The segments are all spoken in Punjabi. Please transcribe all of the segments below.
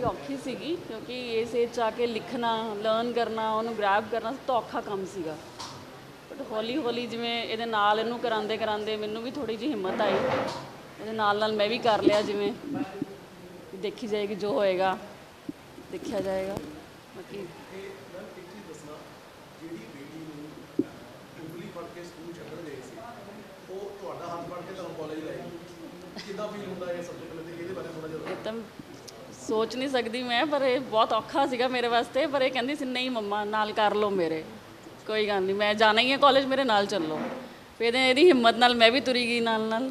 ਥੋੜੀ ਔਖੀ ਸੀਗੀ ਕਿਉਂਕਿ ਇਸ ਏਜ 'ਚ ਆ ਕੇ ਲਿਖਣਾ ਲਰਨ ਕਰਨਾ ਉਹਨੂੰ ਗ੍ਰੈਬ ਕਰਨਾ ਸਭ ਤੋਂ ਔਖਾ ਕੰਮ ਸੀਗਾ। ਬਟ ਹੌਲੀ ਹੌਲੀ ਜਿਵੇਂ ਇਹਦੇ ਨਾਲ ਇਹਨੂੰ ਕਰਾਉਂਦੇ ਕਰਾਉਂਦੇ ਮੈਨੂੰ ਵੀ ਥੋੜੀ ਜਿਹੀ ਹਿੰਮਤ ਆਈ। ਇਹਦੇ ਨਾਲ ਨਾਲ ਮੈਂ ਵੀ ਕਰ ਲਿਆ ਜਿਵੇਂ ਦੇਖੀ ਜਾਏਗੀ ਜੋ ਹੋਏਗਾ ਦੇਖਿਆ ਜਾਏਗਾ। ਬਾਕੀ ਇਹ ਤਾਂ ਸੋਚ ਨਹੀਂ ਸਕਦੀ ਮੈਂ ਪਰ ਇਹ ਬਹੁਤ ਔਖਾ ਸੀਗਾ ਮੇਰੇ ਵਾਸਤੇ ਪਰ ਇਹ ਕਹਿੰਦੀ ਸੀ ਨਹੀਂ ਮੰਮਾ ਨਾਲ ਕਰ ਲਓ ਮੇਰੇ। ਕੋਈ ਗੱਲ ਨਹੀਂ ਮੈਂ ਜਾਣਾ ਹੀ ਹੈ ਕਾਲਜ ਮੇਰੇ ਨਾਲ ਚੱਲੋ। ਫਿਰ ਇਹਦੇ ਇਹਦੀ ਹਿੰਮਤ ਨਾਲ ਮੈਂ ਵੀ ਤੁਰੀ ਗਈ ਨਾਲ ਨਾਲ।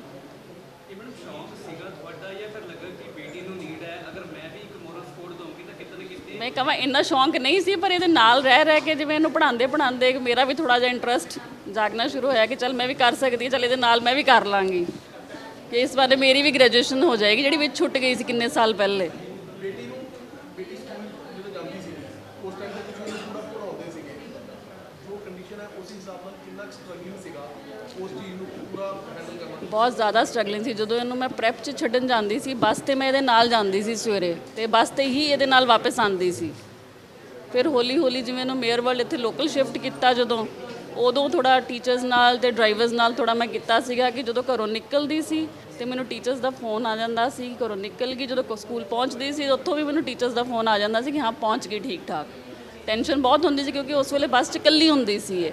ਇਹ ਮੈਨੂੰ ਸ਼ੌਂਕ ਸੀਗਾ ਤੁਹਾਡਾ ਜਾਂ ਫਿਰ ਲੱਗਾ ਕਿ ਬੇਟੀ ਨੂੰ ਨੀਡ ਹੈ? ਅਗਰ ਮੈਂ ਵੀ ਇੱਕ ਮੋਰਲ ਸਪੋਰਟ ਦਊਂਗੀ ਤਾਂ ਕਿਤੇ ਨਾ ਕਿਤੇ ਮੈਂ ਕਹਾਂ ਇੰਨਾ ਸ਼ੌਂਕ ਨਹੀਂ ਸੀ ਪਰ ਇਹਦੇ ਨਾਲ ਰਹਿ ਰਹਿ ਕੇ ਜਿਵੇਂ ਇਹਨੂੰ ਪੜ੍ਹਾਉਂਦੇ ਪੜ੍ਹਾਉਂਦੇ ਮੇਰਾ ਵੀ ਥੋੜਾ ਜਿਹਾ ਇੰਟਰਸਟ ਜਾਗਣਾ ਸ਼ੁਰੂ ਹੋਇਆ ਕਿ ਚੱਲ ਮੈਂ ਵੀ ਕਰ ਸਕਦੀ ਹਾਂ ਚੱਲ ਇਹਦੇ ਨਾਲ ਮੈਂ ਵੀ ਕਰ ਲਾਂਗੀ। ਕਿ ਇਸ ਬਾਰੇ ਮੇਰੀ ਵੀ ਗ੍ਰੈਜੂਏਸ਼ਨ ਹੋ ਜਾਏਗੀ ਜਿਹੜੀ ਵਿੱਚ ਛੁੱਟ ਗਈ ਸੀ ਕਿੰਨੇ ਸਾਲ ਪਹਿਲੇ ਬੇਟੀ ਨੂੰ ਬੇਟੀ ਸਕੂਲ ਜਦੋਂ ਜਾਂਦੀ ਸੀ ਉਸ ਟਾਈਮ ਤੇ ਤੁਸੀਂ ਇਹਨੂੰ ਪੂਰਾ ਪੜਾਉਂਦੇ ਸੀਗੇ ਜੋ ਕੰਡੀਸ਼ਨ ਹੈ ਉਸ ਹਿਸਾਬ ਨਾਲ ਕਿੰਨਾ ਸਟਰਗਲਿੰਗ ਸੀਗਾ ਉਸ ਚੀਜ਼ ਨੂੰ ਪੂਰਾ ਹੈਂਡਲ ਕਰਨਾ ਬਹੁਤ ਜ਼ਿਆਦਾ ਸਟਰਗਲਿੰਗ ਸੀ। ਜਦੋਂ ਇਹਨੂੰ ਮੈਂ ਪ੍ਰੈਪ 'ਚ ਛੱਡਣ ਜਾਂਦੀ ਸੀ, ਬੱਸ ਤੇ ਮੈਂ ਇਹਦੇ ਨਾਲ ਜਾਂਦੀ ਸੀ ਸਵੇਰੇ ਤੇ ਬੱਸ ਤੇ ਹੀ ਇਹਦੇ ਨਾਲ ਵਾਪਸ ਆਉਂਦੀ ਸੀ। ਫਿਰ ਹੌਲੀ ਹੌਲੀ ਜਿਵੇਂ ਇਹਨੂੰ ਮੇਅਰ ਵਰਲਡ ਇੱਥੇ ਲੋਕਲ ਸ਼ਿਫਟ ਕੀਤਾ ਜਦੋਂ, ਉਦੋਂ ਥੋੜਾ ਟੀਚਰਸ ਨਾਲ ਤੇ ਡਰਾਈਵਰਸ ਨਾਲ ਥੋੜਾ ਮੈਂ ਕੀਤਾ ਸੀਗਾ ਕਿ ਜਦੋਂ ਘਰੋਂ ਨਿਕਲਦੀ ਸੀ ਤੇ ਮੈਨੂੰ ਟੀਚਰਸ ਦਾ ਫੋਨ ਆ ਜਾਂਦਾ ਸੀ, ਘਰੋਂ ਨਿਕਲ ਗਈ, ਜਦੋਂ ਸਕੂਲ ਪਹੁੰਚਦੀ ਸੀ ਉੱਥੋਂ ਵੀ ਮੈਨੂੰ ਟੀਚਰਸ ਦਾ ਫੋਨ ਆ ਜਾਂਦਾ ਸੀ ਕਿ ਹਾਂ, ਪਹੁੰਚ ਗਈ ਠੀਕ ਠਾਕ ਟੈਨਸ਼ਨ ਬਹੁਤ ਹੁੰਦੀ ਸੀ ਕਿਉਂਕਿ ਉਸ ਵੇਲੇ ਬੱਸ 'ਚ ਇਕੱਲੀ ਹੁੰਦੀ ਸੀ ਇਹ।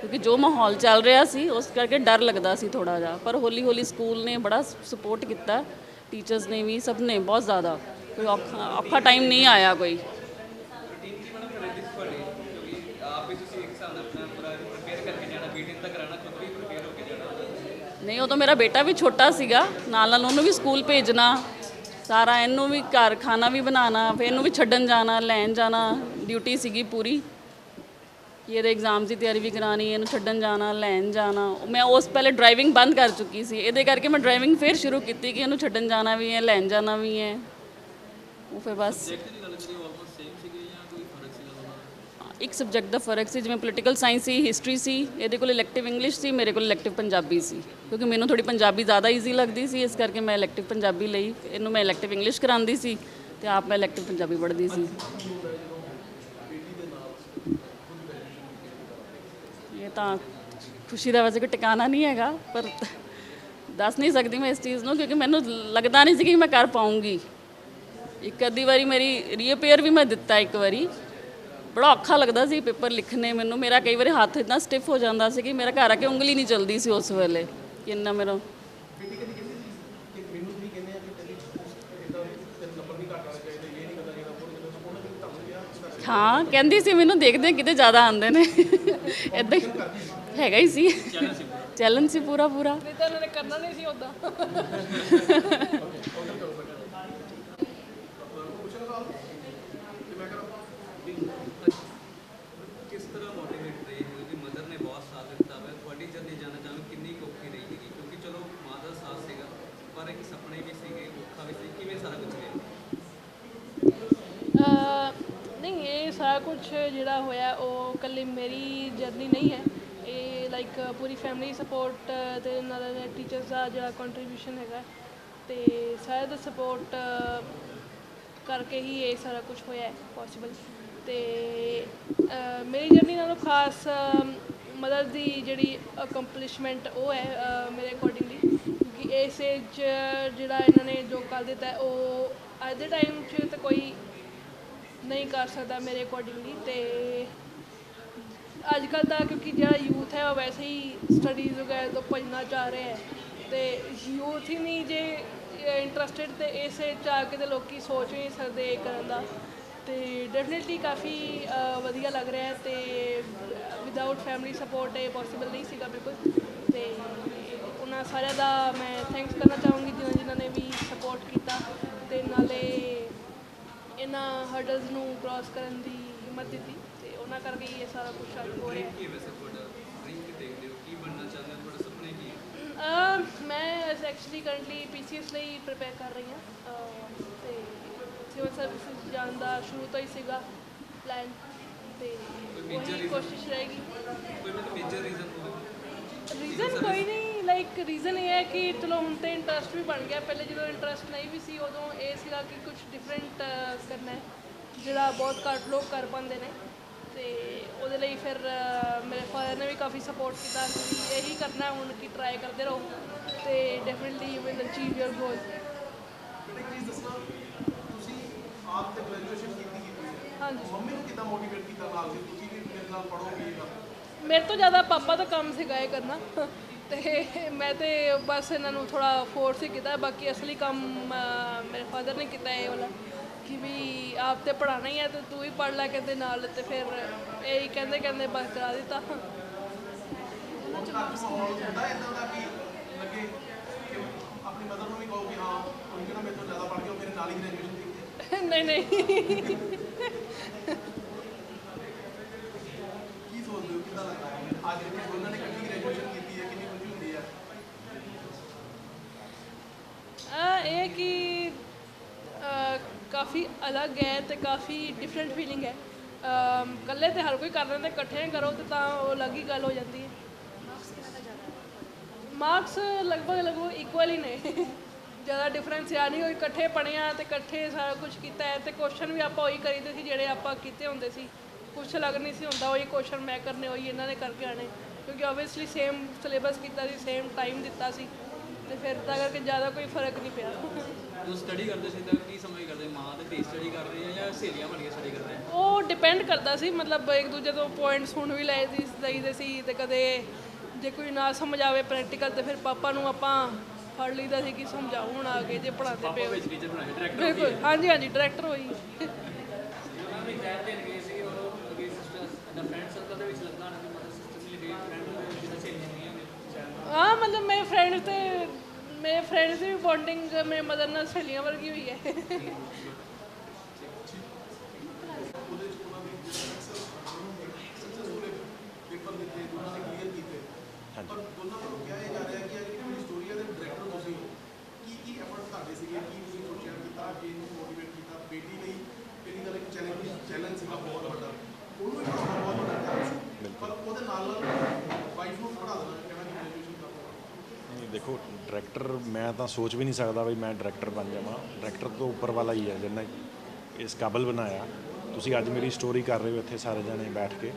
ਕਿਉਂਕਿ ਜੋ ਮਾਹੌਲ ਚੱਲ ਰਿਹਾ ਸੀ, ਉਸ ਕਰਕੇ ਡਰ ਲੱਗਦਾ ਸੀ ਥੋੜਾ ਜਿਹਾ। ਪਰ ਹੌਲੀ ਹੌਲੀ ਸਕੂਲ ਨੇ ਬੜਾ ਸਪੋਰਟ ਕੀਤਾ। ਟੀਚਰਸ ਨੇ ਵੀ, ਸਭ ਨੇ ਬਹੁਤ ਜ਼ਿਆਦਾ। ਕੋਈ ਔਖਾ ਔਖਾ ਟਾਈਮ ਨਹੀਂ ਆਇਆ ਕੋਈ। ਨਹੀਂ, ਉਦੋਂ ਮੇਰਾ ਬੇਟਾ ਵੀ ਛੋਟਾ ਸੀਗਾ। ਨਾਲ ਨਾਲ ਉਹਨੂੰ ਵੀ ਸਕੂਲ ਭੇਜਣਾ। ਸਾਰਾ ਇਹਨੂੰ ਵੀ ਘਰ ਖਾਣਾ ਵੀ ਬਣਾਉਣਾ, ਫਿਰ ਇਹਨੂੰ ਵੀ ਛੱਡਣ ਜਾਣਾ, ਲੈਣ ਜਾਣਾ। ਡਿਊਟੀ ਸੀਗੀ ਪੂਰੀ। ਕਿ ਇਹਦੇ ਐਗਜ਼ਾਮਸ ਦੀ ਤਿਆਰੀ ਵੀ ਕਰਾਣੀ ਇਹਨੂੰ ਛੱਡਣ ਜਾਣਾ, ਲੈਣ ਜਾਣਾ। ਮੈਂ ਉਸ ਪਹਿਲੇ ਡਰਾਈਵਿੰਗ ਬੰਦ ਕਰ ਚੁੱਕੀ ਸੀ। ਇਹਦੇ ਕਰਕੇ ਮੈਂ ਡਰਾਈਵਿੰਗ ਫਿਰ ਸ਼ੁਰੂ ਕੀਤੀ ਕਿ ਇਹਨੂੰ ਛੱਡਣ ਜਾਣਾ ਵੀ ਹੈ, ਲੈਣ ਜਾਣਾ ਵੀ ਹੈ। ਉਹ ਫਿਰ ਬਸ। ਇੱਕ ਸਬਜੈਕਟ ਦਾ ਫ਼ਰਕ ਸੀ, ਜਿਵੇਂ ਪੋਲੀਟੀਕਲ ਸਾਇੰਸ ਸੀ ਹਿਸਟਰੀ ਸੀ, ਇਹਦੇ ਕੋਲ ਇਲੈਕਟਿਵ ਇੰਗਲਿਸ਼ ਸੀ, ਮੇਰੇ ਕੋਲ ਇਲੈਕਟਿਵ ਪੰਜਾਬੀ ਸੀ। ਕਿਉਂਕਿ ਮੈਨੂੰ ਥੋੜੀ ਪੰਜਾਬੀ ਜ਼ਿਆਦਾ ਈਜ਼ੀ ਲੱਗਦੀ ਸੀ, ਇਸ ਕਰਕੇ ਮੈਂ ਇਲੈਕਟਿਵ ਪੰਜਾਬੀ ਲਈ, ਇਹਨੂੰ ਮੈਂ ਇਲੈਕਟਿਵ ਇੰਗਲਿਸ਼ ਕਰਾਉਂਦੀ ਸੀ ਤੇ ਆਪ ਮੈਂ ਇਲੈਕਟਿਵ ਪੰਜਾਬੀ ਪੜ੍ਹਦੀ ਸੀ। ਤਾਂ ਖੁਸ਼ੀ ਦਾ ਵੈਸੇ ਕੋਈ ਟਿਕਾਣਾ ਨਹੀਂ ਹੈਗਾ, ਪਰ ਦੱਸ ਨਹੀਂ ਸਕਦੀ ਮੈਂ ਇਸ ਚੀਜ਼ ਨੂੰ ਕਿਉਂਕਿ ਮੈਨੂੰ ਲੱਗਦਾ ਨਹੀਂ ਸੀ ਕਿ ਮੈਂ ਕਰ ਪਾਉਂਗੀ। ਇੱਕ ਅੱਧੀ ਵਾਰੀ ਮੇਰੀ ਰੀਅਪੇਅਰ ਵੀ ਮੈਂ ਦਿੱਤਾ ਇੱਕ ਵਾਰੀ। ਬੜਾ ਔਖਾ ਲੱਗਦਾ ਸੀ ਪੇਪਰ ਲਿਖਣੇ ਮੈਨੂੰ। ਮੇਰਾ ਕਈ ਵਾਰੀ ਹੱਥ ਇਦਾਂ ਸਟਿਫ ਹੋ ਜਾਂਦਾ ਸੀ ਕਿ ਮੇਰਾ ਘਰ ਆ ਕੇ ਉਂਗਲੀ ਨਹੀਂ ਚੱਲਦੀ ਸੀ ਉਸ ਵੇਲੇ। ਕਿ ਇੰਨਾ ਮੇਰਾ ਹਾਂ, ਕਹਿੰਦੀ ਸੀ ਮੈਨੂੰ ਦੇਖਦੇ ਕਿਤੇ ਜ਼ਿਆਦਾ ਆਉਂਦੇ ਨੇ। ਇਦਾਂ ਹੀ ਹੈਗਾ ਹੀ ਸੀ। ਚੈਲੰਜ ਸੀ ਪੂਰਾ ਪੂਰਾ। ਨਹੀਂ ਤਾਂ ਉਹਨਾਂ ਨੇ ਕਰਨਾ ਨਹੀਂ ਸੀ ਉਦਾਂ ਕਿਸ ਤਰ੍ਹਾਂ ਮੋਟੀਵੇਟ ਰਹੇ ਹੋ? ਕਿ ਮਦਰ ਨੇ ਬਹੁਤ ਸਾਥ ਦਿੱਤਾ ਹੈ ਤੁਹਾਡੀ ਜਰਨੀ ਜਾਣਨਾ ਚਾਹੁੰਦਾ ਕਿੰਨੀ ਕੁ ਔਖੀ ਰਹੀ ਹੈਗੀ? ਕਿਉਂਕਿ ਚਲੋ ਮਾਂ ਦਾ ਸਾਥ ਸੀਗਾ ਪਰ ਇੱਕ ਸੁਪਨੇ ਵੀ ਸੀਗੇ ਔਖਾ ਵੀ ਸੀ। ਕਿਵੇਂ ਸਾਰਾ ਕੁਝ ਨਹੀਂ ਇਹ ਸਾਰਾ ਕੁਝ ਜਿਹੜਾ ਹੋਇਆ ਉਹ ਇਕੱਲੀ ਮੇਰੀ ਜਰਨੀ ਨਹੀਂ ਹੈ। ਇਹ ਲਾਈਕ ਪੂਰੀ ਫੈਮਿਲੀ ਸਪੋਰਟ ਤੇ ਨਾਲ ਟੀਚਰਸ ਦਾ ਜਿਹੜਾ ਕੰਟਰੀਬਿਊਸ਼ਨ ਹੈਗਾ ਤੇ ਸਾਰਿਆਂ ਦਾ ਸਪੋਰਟ ਕਰਕੇ ਹੀ ਇਹ ਸਾਰਾ ਕੁਝ ਹੋਇਆ ਹੈ ਪੋਸੀਬਲ ਤੇ ਮੇਰੀ ਜਰਨੀ ਨਾਲੋਂ ਖਾਸ ਮਦਰ ਦੀ ਜਿਹੜੀ ਅਕੰਪਲਿਸ਼ਮੈਂਟ ਉਹ ਹੈ ਮੇਰੇ ਅਕੋਰਡਿੰਗਲੀ ਕਿਉਂਕਿ ਇਸ ਏਜ ਜਿਹੜਾ ਇਹਨਾਂ ਨੇ ਜੋ ਕਰ ਦਿੱਤਾ ਉਹ ਅੱਜ ਦੇ ਟਾਈਮ 'ਚ ਤਾਂ ਕੋਈ ਨਹੀਂ ਕਰ ਸਕਦਾ ਮੇਰੇ ਅਕੋਰਡਿੰਗਲੀ ਤੇ ਅੱਜ ਕੱਲ੍ਹ ਦਾ ਕਿਉਂਕਿ ਜਿਹੜਾ ਯੂਥ ਹੈ ਉਹ ਵੈਸੇ ਹੀ ਸਟੱਡੀਜ਼ ਵਗੈਰਾ ਤੋਂ ਭੱਜਣਾ ਚਾਹ ਰਿਹਾ ਹੈ ਤੇ ਯੂਥ ਹੀ ਨਹੀਂ ਜੇ ਇੰਟਰਸਟਿਡ ਤੇ ਇਸ age 'ਚ ਆ ਕੇ ਤੇ ਲੋਕੀ ਸੋਚ ਵੀ ਨਹੀਂ ਸਕਦੇ ਇਹ ਕਰਨ ਦਾ। ਤੇ ਡੈਫੀਨਿਟਲੀ ਕਾਫੀ ਵਧੀਆ ਲੱਗ ਰਿਹਾ ਹੈ ਤੇ ਵਿਦਆਊਟ ਫੈਮਿਲੀ ਸਪੋਰਟ ਇਹ ਪੋਸੀਬਲ ਨਹੀਂ ਸੀਗਾ ਬਿਲਕੁਲ। ਤੇ ਉਹਨਾਂ ਸਾਰਿਆਂ ਦਾ ਮੈਂ ਥੈਂਕਸ ਕਰਨਾ ਚਾਹੂੰਗੀ ਜਿਨ੍ਹਾਂ ਜਿਨ੍ਹਾਂ ਨੇ ਵੀ ਸਪੋਰਟ ਕੀਤਾ ਤੇ ਨਾਲੇ ਇਹਨਾਂ ਹਰਡਲਸ ਨੂੰ ਕ੍ਰਾਸ ਕਰਨ ਦੀ ਹਿੰਮਤ ਦਿੱਤੀ। ਉਹਨਾਂ ਕਰਕੇ ਹੀ ਇਹ ਸਾਰਾ ਕੁਝ ਅੱਜ ਹੋ ਰਿਹਾ। ਹੈ ਕੀ ਹੈ ਵੈਸੇ ਤੁਹਾਡਾ? ਡ੍ਰੀਮ ਕੀ ਦੇਖਦੇ ਹੋ? ਕੀ ਬਣਨਾ ਚਾਹੁੰਦੇ ਹੋ? ਤੁਹਾਡੇ ਸੁਪਨੇ ਕੀ ਹੈ? ਮੈਂ ਐਕਚੁਅਲੀ ਕਰੰਟਲੀ ਪੀਸੀਐਸ ਲਈ ਪ੍ਰਿਪੇਅਰ ਕਰ ਰਹੀ ਹਾਂ। ਤੇ ਸਿਵਲ ਸਰਵਿਸਿਜ਼ ਜਾਣ ਦਾ ਸ਼ੁਰੂ ਤੋਂ ਹੀ ਸੀਗਾ ਪਲਾਨ ਤੇ reason? ਕੋਸ਼ਿਸ਼ ਰਹੇਗੀ। ਕੋਈ ਮੇਜਰ ਰੀਜ਼ਨ ਕੋਈ ਨਹੀਂ ਨਹੀਂ ਲਾਈਕ ਰੀਜ਼ਨ ਇਹ ਹੈ ਕਿ ਚਲੋ ਹੁਣ ਤੇ ਇੰਟਰਸਟ ਵੀ ਬਣ ਗਿਆ। ਪਹਿਲੇ ਜਦੋਂ ਇੰਟਰਸਟ ਨਹੀਂ ਵੀ ਸੀ ਉਦੋਂ ਇਹ ਸੀਗਾ ਕਿ ਕੁਝ ਡਿਫਰੈਂਟ ਕਰਨਾ ਹੈ ਜਿਹੜਾ ਬਹੁਤ ਘੱਟ ਲੋਕ ਕਰ ਪਾਉਂਦੇ ਨੇ। ਤੇ ਉਹਦੇ ਲਈ ਫਿਰ ਮੇਰੇ ਫਾਦਰ ਨੇ ਵੀ ਕਾਫੀ ਸਪੋਰਟ ਕੀਤਾ ਕਿ ਇਹੀ ਕਰਨਾ ਹੈ ਹੁਣ ਕਿ ਟਰਾਈ ਕਰਦੇ ਰਹੋ ਤੇ definitely you will achieve your goal ਆਪ ਤੇ ਗ੍ਰੈਜੂਏਸ਼ਨ ਕੀਤੀ ਕੀਤੀ ਹੈ? ਹਾਂਜੀ। ਮੰਮੀ ਨੂੰ ਕਿੱਦਾਂ ਮੋਟੀਵੇਟ ਕੀਤਾ ਨਾਲ ਕਿ ਤੁਸੀਂ ਵੀ ਮੇਰੇ ਨਾਲ ਪੜੋਗੇ ਇਹ ਗੱਲ ਮੇਰੇ ਤੋਂ ਜ਼ਿਆਦਾ ਪਾਪਾ ਦਾ ਕੰਮ ਇਹ ਕਰਨਾ ਤੇ ਮੈਂ ਤੇ ਬਸ ਇਹਨਾਂ ਨੂੰ ਥੋੜਾ ਫੋਰਸ ਹੀ ਕੀਤਾ ਬਾਕੀ ਅਸਲੀ ਕੰਮ ਮੇਰੇ ਫਾਦਰ ਨੇ ਕੀਤਾ ਇਹ ਵਾਲਾ। ਕਿ ਵੀ ਆਪ ਤੇ ਪੜਾਣਾ ਹੀ ਹੈ ਤੇ ਤੂੰ ਹੀ ਪੜ ਲੈ ਕਹਿੰਦੇ ਨਾਲ ਤੇ ਫਿਰ ਇਹੀ ਕਹਿੰਦੇ ਕਹਿੰਦੇ ਬਸ ਕਰਾ ਦਿੱਤਾ। ਨਹੀਂ ਨਹੀਂ ਕੀ ਸੋਚਦੇ ਹੋ? ਕਿੱਦਾਂ ਲੱਗਦਾ ਹੈ? ਅੱਜ ਕਿ ਦੋਨਾਂ ਨੇ ਇਕੱਠੀ ਗ੍ਰੈਜੂਏਸ਼ਨ ਕੀਤੀ ਹੈ ਕਿੰਨੀ ਖੁਸ਼ੀ ਹੁੰਦੀ ਹੈ? ਆ ਇਹ ਕਿ ਕਾਫੀ ਅਲੱਗ ਹੈ ਤੇ ਕਾਫੀ ਡਿਫਰੈਂਟ ਫੀਲਿੰਗ ਹੈ। ਇਕੱਲੇ ਤੇ ਹਰ ਕੋਈ ਕਰ ਲੈਂਦਾ, ਇਕੱਠੇ ਕਰੋ ਤੇ ਤਾਂ ਉਹ ਅਲੱਗ ਹੀ ਗੱਲ ਹੋ ਜਾਂਦੀ ਹੈ। ਮਾਰਕਸ ਲਗਭਗ ਲਗਭਗ ਇਕੁਅਲ ਹੀ ਨੇ। ਜ਼ਿਆਦਾ ਡਿਫਰੈਂਸ ਆ ਨਹੀਂ ਕੋਈ ਇਕੱਠੇ ਪੜ੍ਹਿਆ ਤੇ ਇਕੱਠੇ ਸਾਰਾ ਕੁਝ ਕੀਤਾ ਹੈ ਤੇ ਕੁਐਸਚਨ ਵੀ ਆਪਾਂ ਉਹੀ ਕਰੀਦੇ ਸੀ ਜਿਹੜੇ ਆਪਾਂ ਕੀਤੇ ਹੁੰਦੇ ਸੀ। ਕੁਛ ਅਲੱਗ ਨਹੀਂ ਸੀ ਹੁੰਦਾ, ਉਹੀ ਕੁਐਸਚਨ ਮੈਂ ਕਰਨੇ, ਉਹੀ ਇਹਨਾਂ ਨੇ ਕਰਕੇ ਆਣੇ ਕਿਉਂਕਿ ਆਬਵੀਅਸਲੀ ਸੇਮ ਸਿਲੇਬਸ ਕੀਤਾ ਸੀ ਸੇਮ ਟਾਈਮ ਦਿੱਤਾ ਸੀ। ਤੇ ਫਿਰ ਤਾਂ ਕਰਕੇ ਜ਼ਿਆਦਾ ਕੋਈ ਫ਼ਰਕ ਨਹੀਂ ਪਿਆ। ਜਦੋਂ ਸਟੱਡੀ ਕਰਦੇ ਸੀ ਤਾਂ ਕੀ ਸਮਝ ਕਰਦੇ? ਮਾਂ ਤੇ ਸਟੱਡੀ ਕਰ ਰਹੇ ਆ ਜਾਂ ਸਹੇਲੀਆਂ ਬਣ ਕੇ ਸਟੱਡੀ ਕਰਦੇ ਆ ਉਹ ਡਿਪੈਂਡ ਕਰਦਾ ਸੀ ਮਤਲਬ ਇੱਕ ਦੂਜੇ ਤੋਂ ਪੁਆਇੰਟਸ ਹੁਣ ਵੀ ਲਏ ਸੀ ਲਈਦੇ ਸੀ ਤੇ ਕਦੇ ਜੇ ਕੋਈ ਨਾ ਸਮਝ ਆਵੇ ਪ੍ਰੈਕਟੀਕਲ ਤੇ ਫਿਰ ਪਾਪਾ ਨੂੰ ਆਪਾਂ ਫੜ ਲਈਦਾ ਸੀ ਕਿ ਸਮਝਾਓ ਹੁਣ ਆ ਕੇ ਜੇ ਪੜਾਉਂਦੇ ਪਏ ਹੋ। ਬਿਲਕੁਲ ਹਾਂਜੀ ਹਾਂਜੀ ਡਾਇਰੈਕਟਰ ਹੋਈ। ਹਾਂ ਮਤਲਬ ਮੇਰੇ ਫਰੈਂਡ ਤੇ ਮੇਰੇ ਫਰੈਂਡਸ ਦੀ ਵੀ ਬੌਂਡਿੰਗ ਮੇਰੇ ਮਦਰ ਨਾਲ ਸਹੇਲੀਆਂ ਵਰਗੀ ਹੋਈ ਹੈ ਉਹਦੇ ਚ ਉਹਨਾਂ ਦੀ ਸਕਸੈਸਫੁਲ ਪੇਪਰ ਦਿੱਤੇ ਦੋਨਾਂ ਨੇ ਕਲੀਅਰ ਕੀਤੇ ਪਰ ਦੋਨਾਂ ਨੂੰ ਕਿਹਾ ਇਹ ਜਾ ਰਿਹਾ ਕਿ ਇਹ ਜਿਹੜੀ ਸਟੋਰੀ ਹੈ ਦੇ ਡਾਇਰੈਕਟਰ ਤੁਸੀਂ ਹੋ ਕੀ ਕੀ ਐਫਰਟ ਤੁਹਾਡੇ ਸੀਗੇ ਕੀ ਤੁਸੀਂ ਸੋਚਿਆ ਕੀਤਾ ਕਿ ਇਹਨੂੰ ਮੋਟੀਵੇਟ ਕੀਤਾ ਬੇਟੀ ਲਈ ਪਹਿਲੀ ਗੱਲ ਇੱਕ ਚੈਲੰਜ ਚੈਲੰਜ ਸੀਗਾ ਬਹੁਤ ਵੱਡਾ ਉਹਨੂੰ ਵੀ ਪੜਾਉਣਾ ਬਹੁਤ ਵੱਡਾ challenge ਸੀ ਪਰ ਉਹਦੇ ਨਾਲ ਨਾਲ ਵਾਈਫ ਨੂੰ ਪੜਾ ਦੇਣਾ ਕਹਿਣਾ ਕਿ ਗ੍ਰੈਜੂਏਸ਼ਨ ਕਰ ਨਹੀਂ ਦੇਖੋ ਡਾਇਰੈਕਟਰ ਮੈਂ ਤਾਂ ਸੋਚ ਵੀ ਨਹੀਂ ਸਕਦਾ ਵੀ ਮੈਂ ਡਾਇਰੈਕਟਰ ਬਣ ਜਾਵਾਂ। ਡਾਇਰੈਕਟਰ ਤੋਂ ਉੱਪਰ ਵਾਲਾ ਹੀ ਹੈ ਜਿਹਨੇ ਇਸ ਕਾਬਲ ਬਣਾਇਆ। ਤੁਸੀਂ ਅੱਜ ਮੇਰੀ ਸਟੋਰੀ ਕਰ ਰਹੇ ਹੋ ਇੱਥੇ ਸਾਰੇ ਜਣੇ ਬੈਠ ਕੇ।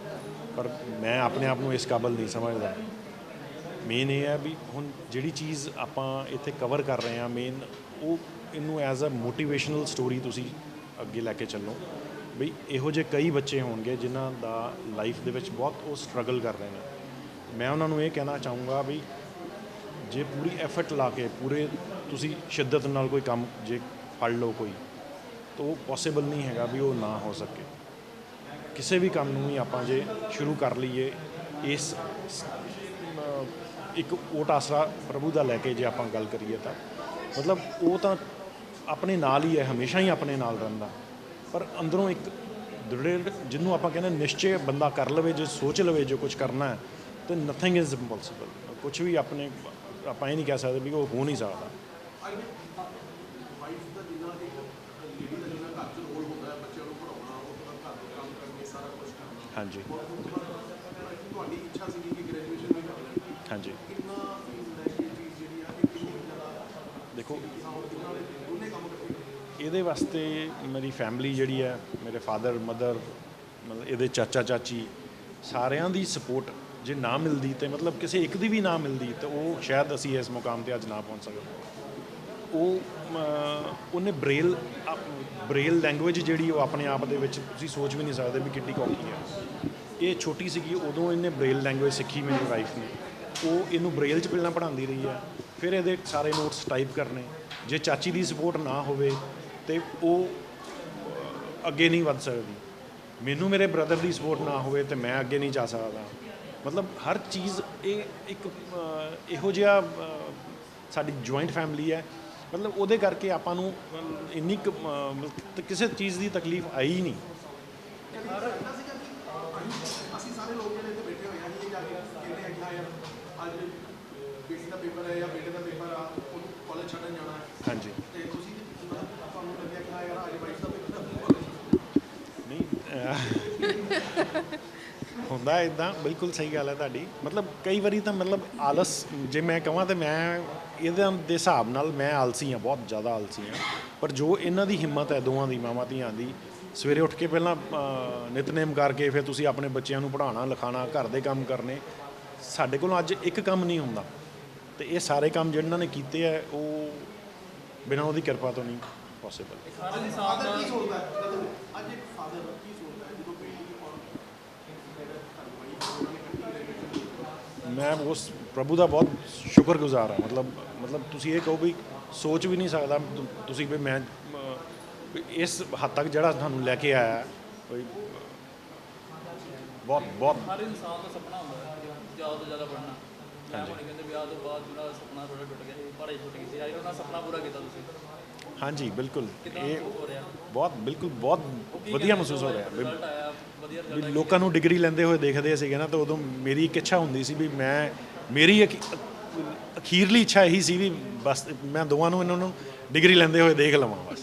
ਪਰ ਮੈਂ ਆਪਣੇ ਆਪ ਨੂੰ ਇਸ ਕਾਬਲ ਨਹੀਂ ਸਮਝਦਾ। ਮੇਨ ਇਹ ਹੈ ਵੀ ਹੁਣ ਜਿਹੜੀ ਚੀਜ਼ ਆਪਾਂ ਇੱਥੇ ਕਵਰ ਕਰ ਰਹੇ ਹਾਂ ਮੇਨ ਉਹ ਇਹਨੂੰ ਐਜ਼ ਅ ਮੋਟੀਵੇਸ਼ਨਲ ਸਟੋਰੀ ਤੁਸੀਂ ਅੱਗੇ ਲੈ ਕੇ ਚੱਲੋ। ਵੀ ਇਹੋ ਜਿਹੇ ਕਈ ਬੱਚੇ ਹੋਣਗੇ ਜਿਨ੍ਹਾਂ ਦਾ ਲਾਈਫ ਦੇ ਵਿੱਚ ਬਹੁਤ ਉਹ ਸਟਰਗਲ ਕਰ ਰਹੇ ਨੇ। ਮੈਂ ਉਹਨਾਂ ਨੂੰ ਇਹ ਕਹਿਣਾ ਚਾਹੂੰਗਾ ਵੀ ਜੇ ਪੂਰੀ ਐਫਰਟ ਲਾ ਕੇ, ਪੂਰੇ ਤੁਸੀਂ ਸ਼ਿੱਦਤ ਨਾਲ ਕੋਈ ਕੰਮ ਜੇ ਫੜ ਲਓ ਕੋਈ, ਤਾਂ ਉਹ ਪੋਸੀਬਲ ਨਹੀਂ ਹੈਗਾ ਵੀ ਉਹ ਨਾ ਹੋ ਸਕੇ। ਕਿਸੇ ਵੀ ਕੰਮ ਨੂੰ ਵੀ ਆਪਾਂ ਜੇ ਸ਼ੁਰੂ ਕਰ ਲਈਏ, ਇਸ ਇੱਕ ਓਟ ਆਸਰਾ ਪ੍ਰਭੂ ਦਾ ਲੈ ਕੇ ਜੇ ਆਪਾਂ ਗੱਲ ਕਰੀਏ ਤਾਂ। ਮਤਲਬ ਉਹ ਤਾਂ ਆਪਣੇ ਨਾਲ ਹੀ ਹੈ, ਹਮੇਸ਼ਾ ਹੀ ਆਪਣੇ ਨਾਲ ਰਹਿੰਦਾ। ਪਰ ਅੰਦਰੋਂ ਇੱਕ ਦ੍ਰਿੜ ਜਿਹਨੂੰ ਆਪਾਂ ਕਹਿੰਦੇ ਨਿਸ਼ਚੈ ਬੰਦਾ ਕਰ ਲਵੇ, ਜੇ ਸੋਚ ਲਵੇ ਜੋ ਕੁਝ ਕਰਨਾ ਹੈ, ਤੇ ਨਥਿੰਗ ਇਜ਼ ਇੰਪੋਸੀਬਲ ਕੁਝ ਵੀ ਆਪਣੇ ਆਪਾਂ ਇਹ ਨਹੀਂ ਕਹਿ ਸਕਦੇ ਵੀ ਉਹ ਹੋ ਨਹੀਂ ਸਕਦਾ। ਹਾਂਜੀ। ਤੁਹਾਡੀ ਇੱਛਾ ਸੀ ਕਿ ਗ੍ਰੈਜੂਏਸ਼ਨ ਵੀ ਹਾਂਜੀ। ਦੇਖੋ, ਇਹਦੇ ਵਾਸਤੇ ਮੇਰੀ ਫੈਮਿਲੀ ਜਿਹੜੀ ਹੈ, ਮੇਰੇ ਫਾਦਰ ਮਦਰ ਮਤਲਬ ਇਹਦੇ ਚਾਚਾ ਚਾਚੀ ਸਾਰਿਆਂ ਦੀ ਸਪੋਰਟ ਜੇ ਨਾ ਮਿਲਦੀ ਤੇ ਮਤਲਬ ਕਿਸੇ ਇੱਕ ਦੀ ਵੀ ਨਾ ਮਿਲਦੀ ਤੇ ਉਹ ਸ਼ਾਇਦ ਅਸੀਂ ਇਸ ਮੁਕਾਮ ਤੇ ਅੱਜ ਨਾ ਪਹੁੰਚ ਸਕਦੇ ਉਹ ਉਹਨੇ ਬ੍ਰੇਲ ਬ੍ਰੇਲ ਲੈਂਗੁਏਜ ਜਿਹੜੀ ਉਹ ਆਪਣੇ ਆਪ ਦੇ ਵਿੱਚ ਤੁਸੀਂ ਸੋਚ ਵੀ ਨਹੀਂ ਸਕਦੇ ਵੀ ਕਿੰਨੀ ਔਖੀ ਹੈ। ਇਹ ਛੋਟੀ ਸੀਗੀ, ਉਦੋਂ ਇਹਨੇ ਬ੍ਰੇਲ ਲੈਂਗੁਏਜ ਸਿੱਖੀ ਮੇਰੀ ਵਾਈਫ ਨੇ। ਉਹ ਇਹਨੂੰ ਬ੍ਰੇਲ 'ਚ ਪਹਿਲਾਂ ਪੜ੍ਹਾਉਂਦੀ ਰਹੀ ਹੈ, ਫਿਰ ਇਹਦੇ ਸਾਰੇ ਨੋਟਸ ਟਾਈਪ ਕਰਨੇ। ਜੇ ਚਾਚੀ ਦੀ ਸਪੋਰਟ ਨਾ ਹੋਵੇ ਤੇ ਉਹ ਅੱਗੇ ਨਹੀਂ ਵੱਧ ਸਕਦੀ। ਮੈਨੂੰ ਮੇਰੇ ਬ੍ਰਦਰ ਦੀ ਸਪੋਰਟ ਨਾ ਹੋਵੇ ਤੇ ਮੈਂ ਅੱਗੇ ਨਹੀਂ ਜਾ ਸਕਦਾ। ਮਤਲਬ ਹਰ ਚੀਜ਼ ਇਹ ਇੱਕ ਇਹੋ ਜਿਹਾ ਸਾਡੀ ਜੁਆਇੰਟ ਫੈਮਿਲੀ ਹੈ। ਮਤਲਬ ਉਹਦੇ ਕਰਕੇ ਆਪਾਂ ਨੂੰ ਇੰਨੀ ਕੁ, ਕਿਸੇ ਚੀਜ਼ ਦੀ ਤਕਲੀਫ ਆਈ ਨਹੀਂ। ਅਸੀਂ ਸਾਰੇ ਲੋਕ ਜਿਹੜੇ ਇੱਥੇ ਬੈਠੇ ਹੋਏ ਆ ਇਹ ਜਾ ਕੇ ਕਹਿੰਦੇ ਆ ਕਿ ਹਾਂ ਯਾਰ ਅੱਜ ਬੇਟੀ ਦਾ ਪੇਪਰ ਹੈ ਜਾਂ ਬੇਟੇ ਦਾ ਪੇਪਰ ਆ ਉਹਨੂੰ ਕਾਲਜ ਛੱਡਣ ਜਾਣਾ ਹੈ ਹਾਂਜੀ। ਤੇ ਤੁਸੀਂ ਮਤਲਬ ਤੁਹਾਨੂੰ ਲੱਗਿਆ ਕਿ ਹਾਂ ਯਾਰ ਅੱਜ ਵਾਈਫ ਦਾ ਪੇਪਰ ਨਹੀਂ ਹੁੰਦਾ ਇਦਾਂ ਬਿਲਕੁਲ ਸਹੀ ਗੱਲ ਹੈ ਤੁਹਾਡੀ। ਮਤਲਬ ਕਈ ਵਾਰੀ ਤਾਂ ਮਤਲਬ ਆਲਸ, ਜੇ ਮੈਂ ਕਹਾਂ ਤੇ ਮੈਂ ਇਹਦੇ ਦੇ ਹਿਸਾਬ ਨਾਲ ਮੈਂ ਆਲਸੀ ਹਾਂ, ਬਹੁਤ ਜ਼ਿਆਦਾ ਆਲਸੀ ਹਾਂ। ਪਰ ਜੋ ਇਹਨਾਂ ਦੀ ਹਿੰਮਤ ਹੈ, ਦੋਵਾਂ ਦੀ, ਮਾਵਾਂ ਧੀਆਂ ਦੀ, ਸਵੇਰੇ ਉੱਠ ਕੇ ਪਹਿਲਾਂ ਨਿਤਨੇਮ ਕਰਕੇ ਫਿਰ ਤੁਸੀਂ ਆਪਣੇ ਬੱਚਿਆਂ ਨੂੰ ਪੜ੍ਹਾਉਣਾ, ਲਿਖਾਉਣਾ, ਘਰ ਦੇ ਕੰਮ ਕਰਨੇ, ਸਾਡੇ ਕੋਲ ਅੱਜ ਇੱਕ ਕੰਮ ਨਹੀਂ ਹੁੰਦਾ। ਤੇ ਇਹ ਸਾਰੇ ਕੰਮ ਜਿਹਨਾਂ ਨੇ ਕੀਤੇ ਆ ਉਹ ਬਿਨਾਂ ਉਹਦੀ ਕਿਰਪਾ ਤੋਂ ਨਹੀਂ ਪੋਸੀਬਲ ਫਾਦਰ ਕੀ ਸੋਚਦਾ ਹੈ ਜਦੋਂ ਅੱਜ ਇੱਕ ਫਾਦਰ ਕੀ ਸੋਚਦਾ ਹੈ ਜਦੋਂ ਬੇਟੀ ਔਰ ਮੈਂ ਉਸ ਪ੍ਰਭੂ ਦਾ ਬਹੁਤ ਸ਼ੁਕਰਗੁਜ਼ਾਰ ਹਾਂ। ਮਤਲਬ ਮਤਲਬ ਤੁਸੀਂ ਇਹ ਕਹੋ ਵੀ ਸੋਚ ਵੀ ਨਹੀਂ ਸਕਦਾ। ਤੁਸੀਂ ਵੀ ਮੈਂ ਇਸ ਹੱਦ ਤੱਕ ਜਿਹੜਾ ਤੁਹਾਨੂੰ ਲੈ ਕੇ ਆਇਆ ਕੋਈ ਬਹੁਤ ਬਹੁਤ ਹਰ ਇਨਸਾਨ ਦਾ ਸੁਪਨਾ ਹੁੰਦਾ ਹੈ ਜ਼ਿਆਦਾ ਤੋਂ ਜ਼ਿਆਦਾ ਪੜ੍ਹਨਾ। ਮੈਂ ਆਪਣੇ ਕਹਿੰਦੇ ਵਿਆਹ ਤੋਂ ਬਾਅਦ ਜਿਹੜਾ ਸੁਪਨਾ ਥੋੜਾ ਟੁੱਟ ਗਿਆ ਪੜ੍ਹਾਈ ਛੁੱਟ ਗਈ ਸੀ। ਅੱਜ ਉਹਨਾਂ ਸੁਪਨਾ ਪੂਰਾ ਕੀਤਾ ਤੁਸੀਂ। ਹਾਂਜੀ ਬਿਲਕੁਲ। ਇਹ ਬਹੁਤ ਬਿਲਕੁਲ ਬਹੁਤ ਵਧੀਆ ਮਹਿਸੂਸ ਹੋ ਰਿਹਾ। ਲੋਕਾਂ ਨੂੰ ਡਿਗਰੀ ਲੈਂਦੇ ਹੋਏ ਦੇਖਦੇ ਸੀਗੇ ਨਾ ਤਾਂ ਉਦੋਂ ਮੇਰੀ ਇੱਕ ਇੱਛਾ ਹੁੰਦੀ ਸੀ ਵੀ ਮੈਂ ਮੇਰੀ ਅਖੀ- ਅਖੀਰਲੀ ਇੱਛਾ ਇਹੀ ਸੀ ਵੀ ਬਸ ਮੈਂ ਦੋਵਾਂ ਨੂੰ ਇਹਨਾਂ ਨੂੰ ਡਿਗਰੀ ਲੈਂਦੇ ਹੋਏ ਦੇਖ ਲਵਾਂ ਬਸ।